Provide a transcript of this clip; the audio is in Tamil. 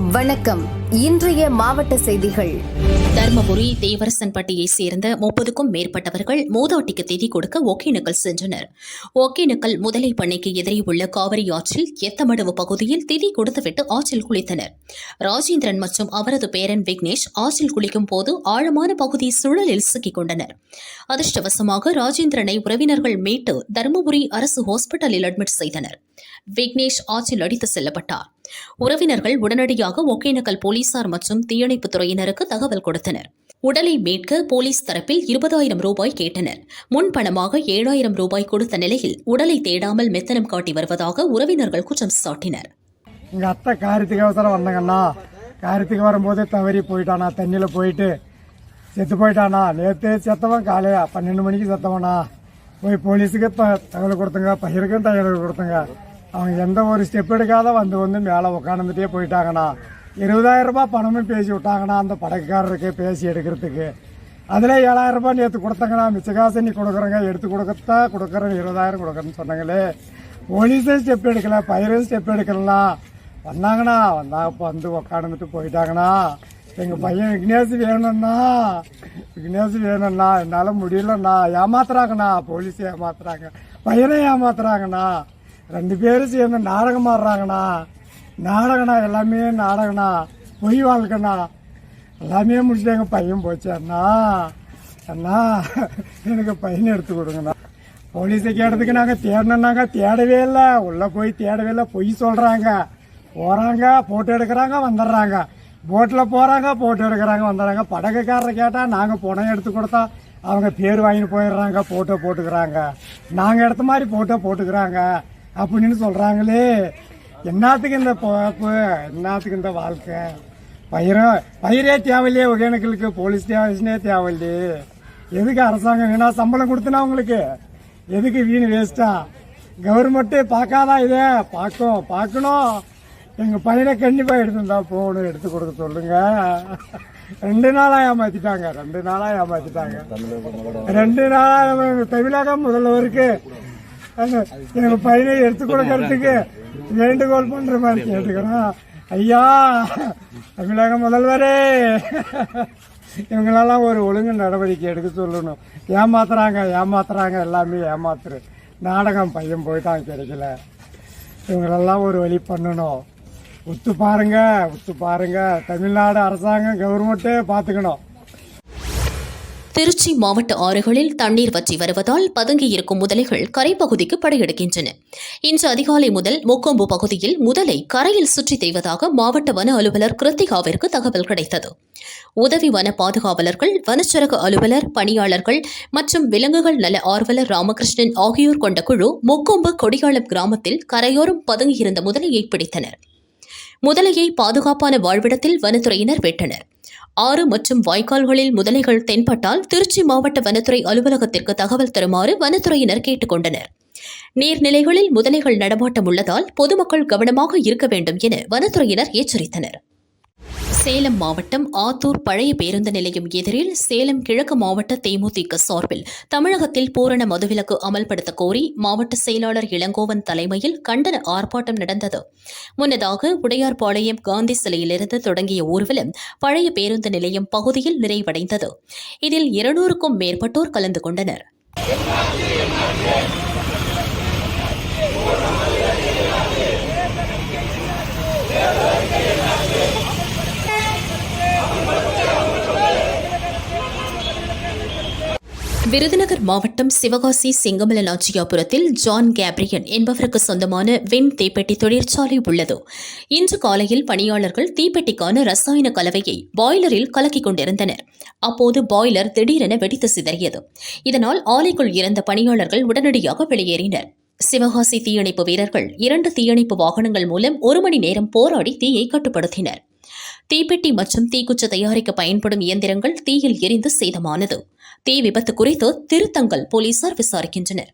வணக்கம். இன்றைய மாவட்ட செய்திகள். தருமபுரி தேவரசன்பட்டியை சேர்ந்த முப்பதுக்கும் மேற்பட்டவர்கள் மூதாட்டிக்கு திதி கொடுக்க ஒகேனக்கல் சென்றனர். ஒகேனக்கல் முதலை பண்ணைக்கு எதிரே உள்ள காவிரி ஆற்றில் எத்தமடவு பகுதியில் திதி கொடுத்துவிட்டு ஆற்றில் குளித்தனர். ராஜேந்திரன் மற்றும் அவரது பேரன் விக்னேஷ் ஆற்றில் குளிக்கும் போது ஆழமான பகுதி சுழலில் சிக்கிக் கொண்டனர் அதிர்ஷ்டவசமாக ராஜேந்திரனை உறவினர்கள் மீட்டு தருமபுரி அரசு ஹாஸ்பிட்டலில் அட்மிட் செய்தனர். விக்னேஷ் ஆற்றில் அடித்து செல்லப்பட்டார். உறவினர்கள் உடனடியாக ஒகேனக்கல் போலீசார் மற்றும் தீயணைப்புத் துறையினருக்கு தகவல் கொடுத்தனர். உடலை மீட்க போலீஸ் தரப்பில் இருபதாயிரம் ரூபாய் கேட்டனர். முன் பணமாக ஏழாயிரம் ரூபாய் கொடுத்த நிலையில் உடலை தேடாமல் மெத்தனம் காட்டி வருவதாக உறவினர்கள் குற்றம் சாட்டினர். எங்க அத்தை காரியத்துக்கு அவசரம் வந்தாங்கண்ணா காரியத்துக்கு வரும்போது தவறி போயிட்டானா? தண்ணியில போயிட்டு செத்து போயிட்டானா? நேற்று செத்தவன் காலையா பன்னெண்டு மணிக்கு செத்தவனா? போய் போலீஸுக்கு தகவல் கொடுத்துங்க பயிருக்கும் தகவல் கொடுத்துங்க. அவங்க எந்த ஒரு ஸ்டெப் எடுக்காத வந்து வந்து மேலே உட்காந்துட்டே போயிட்டாங்கண்ணா. இருபதாயிரம் ரூபாய் பணமும் பேசி விட்டாங்கண்ணா அந்த படகுக்காரருக்கு பேசி எடுக்கிறதுக்கு. அதில் ஏழாயிரம் ரூபாய் நேற்று கொடுத்தங்கண்ணா மிச்ச காசு நீ கொடுக்குறேங்க எடுத்து கொடுக்கத்தா கொடுக்குறேன் இருபதாயிரம் கொடுக்குறேன்னு சொன்னாங்களே. போலீஸும் ஸ்டெப் எடுக்கல பயிரும் ஸ்டெப் எடுக்கலாம் வந்தாங்கண்ணா வந்தா இப்போ வந்து உக்காந்துட்டு போயிட்டாங்கண்ணா. எங்கள் பையன் விக்னேஷ் வேணும்ண்ணா. விக்னேஷ் வேணும்ண்ணா என்னால் முடியலண்ணா. ஏமாத்துறாங்கண்ணா போலீஸ் ஏமாத்துறாங்க. பையனை ஏமாத்துறாங்கண்ணா. ரெண்டு பேரும் சேர்ந்து நாடகம் ஆடுறாங்கண்ணா. நாடகண்ணா எல்லாமே நாடகண்ணா பொய் வாழ்க்கண்ணா. எல்லாமே முடிச்சுட்டு எங்கள் பையன் போச்சு அண்ணா அண்ணா எனக்கு பையனை எடுத்து கொடுங்கண்ணா. போலீஸை கேட்டதுக்கு நாங்கள் தேடினாங்க தேடவே இல்லை. உள்ளே போய் தேடவே இல்லை. பொய் சொல்கிறாங்க போகிறாங்க போட்டோ எடுக்கிறாங்க வந்துடுறாங்க. போட்டில் போகிறாங்க போட்டோ எடுக்கிறாங்க வந்துடுறாங்க. படகுக்காரரை கேட்டால் நாங்கள் பணம் எடுத்து கொடுத்தா அவங்க பேர் வாங்கிட்டு போயிடுறாங்க போட்டோ போட்டுக்கிறாங்க. நாங்கள் எடுத்த மாதிரி போட்டோ போட்டுக்கிறாங்க. அப்படின்னு சொல்கிறாங்களே என்னத்துக்கு இந்த பொழப்பு என்னத்துக்கு இந்த வாழ்க்கை? பயிரும் பயிரே தேவையில்லையே ஒகேனக்கலுக்கு. போலீஸ் ஸ்டேஷனே தேவையில்லையே. எதுக்கு அரசாங்கம் வேணா சம்பளம் கொடுத்தனா உங்களுக்கு? எதுக்கு வீண் வேஸ்டா கவர்மெண்ட்டு பார்க்காதா இதே? பார்க்கும் பார்க்கணும். எங்கள் பையனை கண்டிப்பாக எடுத்துருந்தா போகணும் எடுத்து கொடுக்க சொல்லுங்க. ரெண்டு நாளாக ஏமாற்றிட்டாங்க ரெண்டு நாளாக ஏமாற்றிட்டாங்க ரெண்டு நாளாக தமிழகம் முதல்வருக்கு எங்க பையனை எடுத்து கொடுக்கறதுக்கு வேண்டுகோள் பண்ற மாதிரி கேட்டுக்கிறோம். ஐயா தமிழக முதல்வரே இவங்களெல்லாம் ஒரு ஒழுங்கு நடவடிக்கை எடுக்க சொல்லணும். ஏமாத்துறாங்க ஏமாத்துறாங்க எல்லாமே ஏமாத்துரு. நாடகம் பையன் போயிட்டான் கிடைக்கல. இவங்களெல்லாம் ஒரு வழி பண்ணணும். ஒத்து பாருங்க ஒத்து பாருங்க. தமிழ்நாடு அரசாங்கம் கவர்மெண்ட்டே பார்த்துக்கணும். திருச்சி மாவட்ட ஆறுகளில் தண்ணீர் வற்றி வருவதால் பதுங்கியிருக்கும் முதலைகள் கரைப்பகுதிக்கு படையெடுக்கின்றன. இன்று அதிகாலை முதல் முக்கொம்பு பகுதியில் முதலை கரையில் சுற்றித் தெய்வதாக மாவட்ட வன அலுவலர் கிருத்திகாவிற்கு தகவல் கிடைத்தது. உதவி வன பாதுகாவலர்கள் வனச்சரக அலுவலர் பணியாளர்கள் மற்றும் விலங்குகள் நல ஆர்வலர் ராமகிருஷ்ணன் ஆகியோர் கொண்ட குழு முக்கொம்பு கொடியாளம் கிராமத்தில் கரையோரம் பதுங்கியிருந்த முதலையை பிடித்தனர். முதலையை பாதுகாப்பான வாழ்விடத்தில் வனத்துறையினர் வெட்டனர். ஆறு மற்றும் வாய்க்கால்களில் முதலைகள் தென்பட்டால் திருச்சி மாவட்ட வனத்துறை அலுவலகத்திற்கு தகவல் தருமாறு வனத்துறையினர் கேட்டுக்கொண்டனர். நீர்நிலைகளில் முதலைகள் நடமாட்டம் உள்ளதால் பொதுமக்கள் கவனமாக இருக்க வேண்டும் என வனத்துறையினர் எச்சரித்தனர். சேலம் மாவட்டம் ஆத்தூர் பழைய பேருந்து நிலையம் எதிரில் சேலம் கிழக்கு மாவட்ட தேமுதிக சார்பில் தமிழகத்தில் பூரண மதுவிலக்கு அமல்படுத்த கோரி மாவட்ட செயலாளர் இளங்கோவன் தலைமையில் கண்டன ஆர்ப்பாட்டம் நடந்தது. முன்னதாக உடையார்பாளையம் காந்தி சிலையிலிருந்து தொடங்கிய ஊர்வலம் பழைய பேருந்து நிலையம் பகுதியில் நிறைவடைந்தது. இதில் இருநூறுக்கும் மேற்பட்டோர் கலந்து கொண்டனர். விருதுநகர் மாவட்டம் சிவகாசி சிங்கமல நாச்சியாபுரத்தில் ஜான் கேப்ரியன் என்பவருக்கு சொந்தமான வெண் தீப்பெட்டி தொழிற்சாலை உள்ளது. இன்று காலையில் பணியாளர்கள் தீப்பெட்டிக்கான ரசாயன கலவையை பாய்லரில் கலக்கிக் கொண்டிருந்தனர். அப்போது பாய்லர் திடீரென வெடித்து சிதறியது. இதனால் ஆலைக்குள் இருந்த பணியாளர்கள் உடனடியாக வெளியேறினர். சிவகாசி தீயணைப்பு வீரர்கள் இரண்டு தீயணைப்பு வாகனங்கள் மூலம் ஒரு மணி நேரம் போராடி தீயை கட்டுப்படுத்தினர். தீப்பெட்டி மற்றும் தீக்குச்சி தயாரிக்க பயன்படும் இயந்திரங்கள் தீயில் எரிந்து சேதமானது. தீ விபத்து குறித்து திருத்தங்கள் போலீசார் விசாரிக்கின்றனர்.